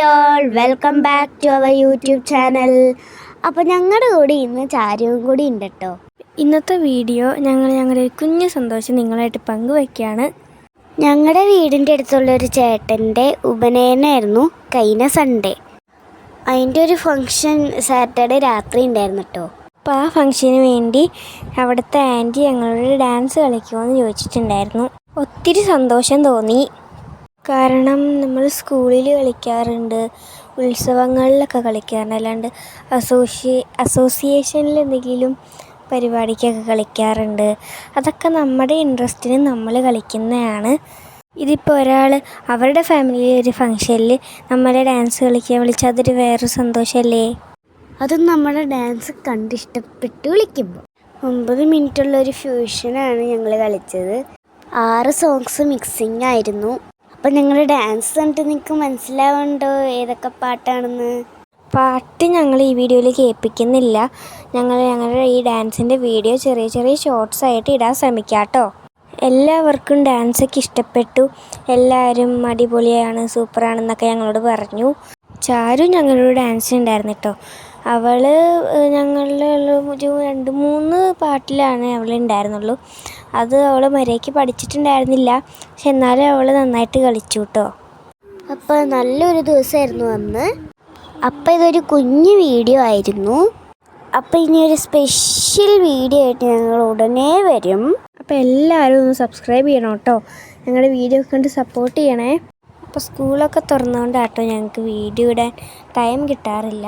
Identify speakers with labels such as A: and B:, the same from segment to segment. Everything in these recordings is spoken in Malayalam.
A: Hi all welcome back to our YouTube channel അപ്പോൾ ഞങ്ങളുടെ കൂടി ഇന്ന് ചാരുവും കൂടി ഉണ്ട് കേട്ടോ
B: ഇന്നത്തെ വീഡിയോ ഞങ്ങൾ ഞങ്ങളുടെ ഒരു കുഞ്ഞു സന്തോഷം നിങ്ങളായിട്ട് പങ്കുവയ്ക്കുകയാണ്.
A: ഞങ്ങളുടെ വീടിന്റെ അടുത്തുള്ള ഒരു ചേട്ടന്റെ ഉപനയനായിരുന്നു കഴിഞ്ഞ സൺഡേ അതിന്റെ ഒരു ഫങ്ഷൻ സാറ്റർഡേ രാത്രി ഉണ്ടായിരുന്നു കേട്ടോ
B: അപ്പോൾ ആ ഫങ്ഷന് വേണ്ടി അവിടുത്തെ ആന്റി ഞങ്ങളോട് ഡാൻസ് കളിക്കുമോ എന്ന് ചോദിച്ചിട്ടുണ്ടായിരുന്നു. ഒത്തിരി സന്തോഷം തോന്നി. കാരണം നമ്മൾ സ്കൂളിൽ കളിക്കാറുണ്ട് ഉത്സവങ്ങളിലൊക്കെ കളിക്കാറുണ്ട്. അല്ലാണ്ട് അസോസിയേ അസോസിയേഷനിൽ എന്തെങ്കിലും പരിപാടിക്കൊക്കെ കളിക്കാറുണ്ട്. അതൊക്കെ നമ്മുടെ ഇൻട്രസ്റ്റിന് നമ്മൾ കളിക്കുന്നതാണ്. ഇതിപ്പോൾ ഒരാൾ അവരുടെ ഫാമിലിയിലെ ഒരു ഫംഗ്ഷനിൽ നമ്മളെ ഡാൻസ് കളിക്കാൻ വിളിച്ചാൽ അതൊരു വേറൊരു സന്തോഷമല്ലേ
A: അതും നമ്മുടെ ഡാൻസ് കണ്ടിഷ്ടപ്പെട്ട് വിളിക്കുമ്പോൾ. ഒമ്പത് മിനിറ്റുള്ള ഒരു ഫ്യൂഷനാണ് ഞങ്ങൾ കളിച്ചത്. ആറ് സോങ്സ് മിക്സിംഗ് ആയിരുന്നു അപ്പം നിങ്ങൾ ഡാൻസ് കണ്ടിട്ട് നിങ്ങൾക്ക് മനസ്സിലാവുന്നുണ്ടോ ഏതൊക്കെ പാട്ടാണെന്ന്?
B: പാട്ട് ഞങ്ങൾ ഈ വീഡിയോയിൽ കേൾപ്പിക്കുന്നില്ല. ഞങ്ങൾ ഞങ്ങളുടെ ഈ ഡാൻസിന്റെ വീഡിയോ ചെറിയ ചെറിയ ഷോർട്സ് ആയിട്ട് ഇടാൻ ശ്രമിക്കാം കേട്ടോ എല്ലാവർക്കും ഡാൻസൊക്കെ ഇഷ്ടപ്പെട്ടു. എല്ലാവരും അടിപൊളിയാണ് സൂപ്പറാണെന്നൊക്കെ ഞങ്ങളോട് പറഞ്ഞു. ചാരു ഞങ്ങളോട് ഡാൻസ് ഉണ്ടായിരുന്നു കേട്ടോ അവൾ ഞങ്ങളുടെ ഒരു രണ്ട് മൂന്ന് പാട്ടിലാണ് അവൾ ഉണ്ടായിരുന്നുള്ളൂ. അത് അവൾ മര്യാദയ്ക്ക് പഠിച്ചിട്ടുണ്ടായിരുന്നില്ല. പക്ഷെ എന്നാലും അവൾ നന്നായിട്ട് കളിച്ചു കേട്ടോ.
A: അപ്പോൾ നല്ലൊരു ദിവസമായിരുന്നു അന്ന്. അപ്പോൾ ഇതൊരു കുഞ്ഞു വീഡിയോ ആയിരുന്നു. അപ്പോൾ ഇനി ഒരു സ്പെഷ്യൽ വീഡിയോ ആയിട്ട് ഞങ്ങൾ ഉടനെ വരും.
B: അപ്പോൾ എല്ലാവരും ഒന്ന് സബ്സ്ക്രൈബ് ചെയ്യണം കേട്ടോ. ഞങ്ങളുടെ വീഡിയോ കണ്ട് സപ്പോർട്ട് ചെയ്യണേ. അപ്പോൾ സ്കൂളൊക്കെ തുറന്നുകൊണ്ടാട്ടോ ഞങ്ങൾക്ക് വീഡിയോ ഇടാൻ ടൈം കിട്ടാറില്ല.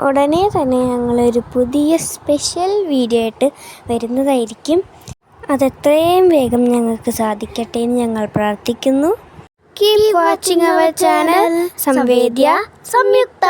B: ഉടനെ തന്നെ ഞങ്ങളൊരു പുതിയ സ്പെഷ്യൽ വീഡിയോ ആയിട്ട് വരുന്നതായിരിക്കും. അതെത്രയും വേഗം ഞങ്ങൾക്ക് സാധിക്കട്ടെ എന്ന് ഞങ്ങൾ പ്രാർത്ഥിക്കുന്നു. Keep watching our channel Samvedya
A: Samyuktha.